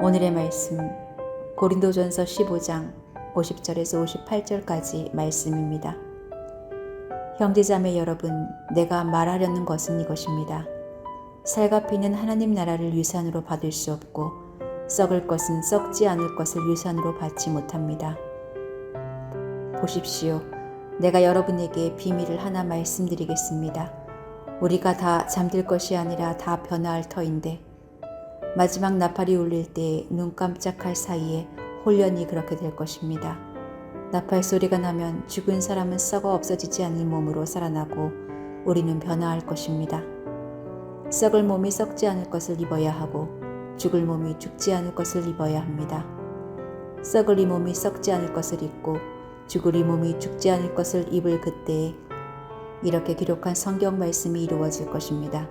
오늘의 말씀 고린도전서 15장 50절에서 58절까지 말씀입니다. 형제자매 여러분, 내가 말하려는 것은 이것입니다. 살가 피는 하나님 나라를 유산으로 받을 수 없고 썩을 것은 썩지 않을 것을 유산으로 받지 못합니다. 보십시오. 내가 여러분에게 비밀을 하나 말씀드리겠습니다. 우리가 다 잠들 것이 아니라 다 변화할 터인데 마지막 나팔이 울릴 때 눈 깜짝할 사이에 홀연히 그렇게 될 것입니다. 나팔 소리가 나면 죽은 사람은 썩어 없어지지 않을 몸으로 살아나고 우리는 변화할 것입니다. 썩을 몸이 썩지 않을 것을 입어야 하고 죽을 몸이 죽지 않을 것을 입어야 합니다. 썩을 이 몸이 썩지 않을 것을 입고 죽을 이 몸이 죽지 않을 것을 입을 그때에 이렇게 기록한 성경 말씀이 이루어질 것입니다.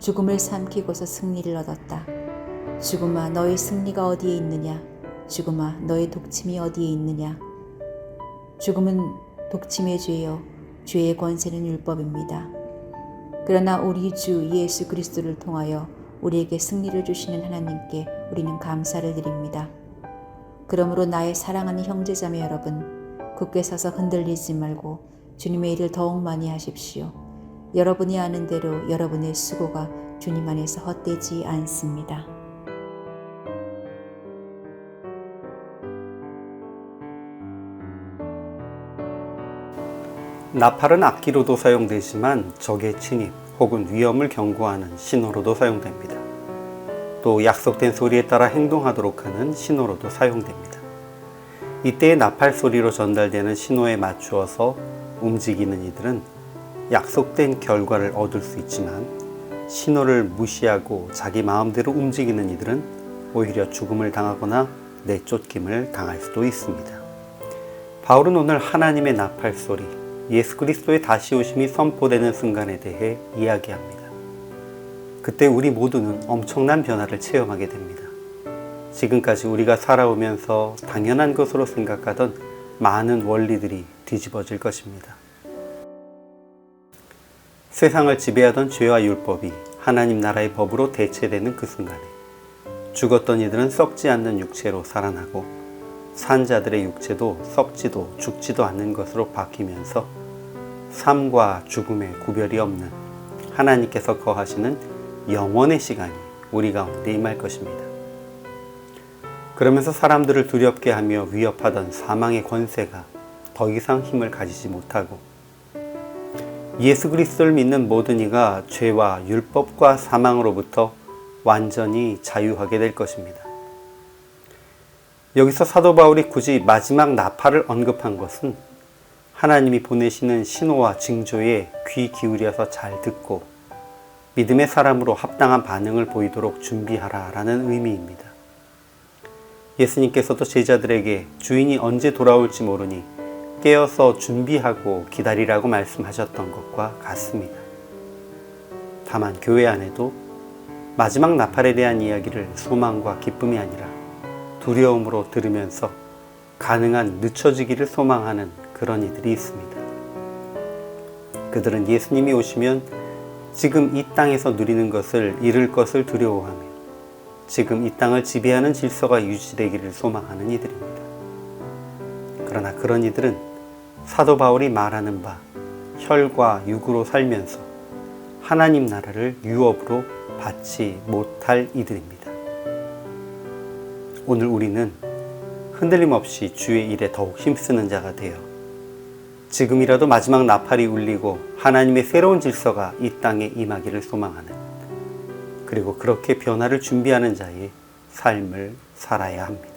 죽음을 삼키고서 승리를 얻었다. 죽음아 너의 승리가 어디에 있느냐? 죽음아 너의 독침이 어디에 있느냐? 죽음은 독침의 죄요 죄의 권세는 율법입니다. 그러나 우리 주 예수 그리스도를 통하여 우리에게 승리를 주시는 하나님께 우리는 감사를 드립니다. 그러므로 나의 사랑하는 형제자매 여러분, 굳게 서서 흔들리지 말고 주님의 일을 더욱 많이 하십시오. 여러분이 아는 대로 여러분의 수고가 주님 안에서 헛되지 않습니다. 나팔은 악기로도 사용되지만 적의 침입 혹은 위험을 경고하는 신호로도 사용됩니다. 또 약속된 소리에 따라 행동하도록 하는 신호로도 사용됩니다. 이때의 나팔 소리로 전달되는 신호에 맞추어서 움직이는 이들은 약속된 결과를 얻을 수 있지만 신호를 무시하고 자기 마음대로 움직이는 이들은 오히려 죽음을 당하거나 내쫓김을 당할 수도 있습니다. 바울은 오늘 하나님의 나팔 소리, 예수 그리스도의 다시 오심이 선포되는 순간에 대해 이야기합니다. 그때 우리 모두는 엄청난 변화를 체험하게 됩니다. 지금까지 우리가 살아오면서 당연한 것으로 생각하던 많은 원리들이 뒤집어질 것입니다. 세상을 지배하던 죄와 율법이 하나님 나라의 법으로 대체되는 그 순간에 죽었던 이들은 썩지 않는 육체로 살아나고 산 자들의 육체도 썩지도 죽지도 않는 것으로 바뀌면서 삶과 죽음의 구별이 없는 하나님께서 거하시는 영원의 시간이 우리 가운데 임할 것입니다. 그러면서 사람들을 두렵게 하며 위협하던 사망의 권세가 더 이상 힘을 가지지 못하고 예수 그리스도를 믿는 모든 이가 죄와 율법과 사망으로부터 완전히 자유하게 될 것입니다. 여기서 사도 바울이 굳이 마지막 나팔을 언급한 것은 하나님이 보내시는 신호와 징조에 귀 기울여서 잘 듣고 믿음의 사람으로 합당한 반응을 보이도록 준비하라 라는 의미입니다. 예수님께서도 제자들에게 주인이 언제 돌아올지 모르니 깨어서 준비하고 기다리라고 말씀하셨던 것과 같습니다. 다만 교회 안에도 마지막 나팔에 대한 이야기를 소망과 기쁨이 아니라 두려움으로 들으면서 가능한 늦춰지기를 소망하는 그런 이들이 있습니다. 그들은 예수님이 오시면 지금 이 땅에서 누리는 것을 잃을 것을 두려워하며 지금 이 땅을 지배하는 질서가 유지되기를 소망하는 이들입니다. 그러나 그런 이들은 사도 바울이 말하는 바 혈과 육으로 살면서 하나님 나라를 유업으로 받지 못할 이들입니다. 오늘 우리는 흔들림 없이 주의 일에 더욱 힘쓰는 자가 되어 지금이라도 마지막 나팔이 울리고 하나님의 새로운 질서가 이 땅에 임하기를 소망하는 그리고 그렇게 변화를 준비하는 자의 삶을 살아야 합니다.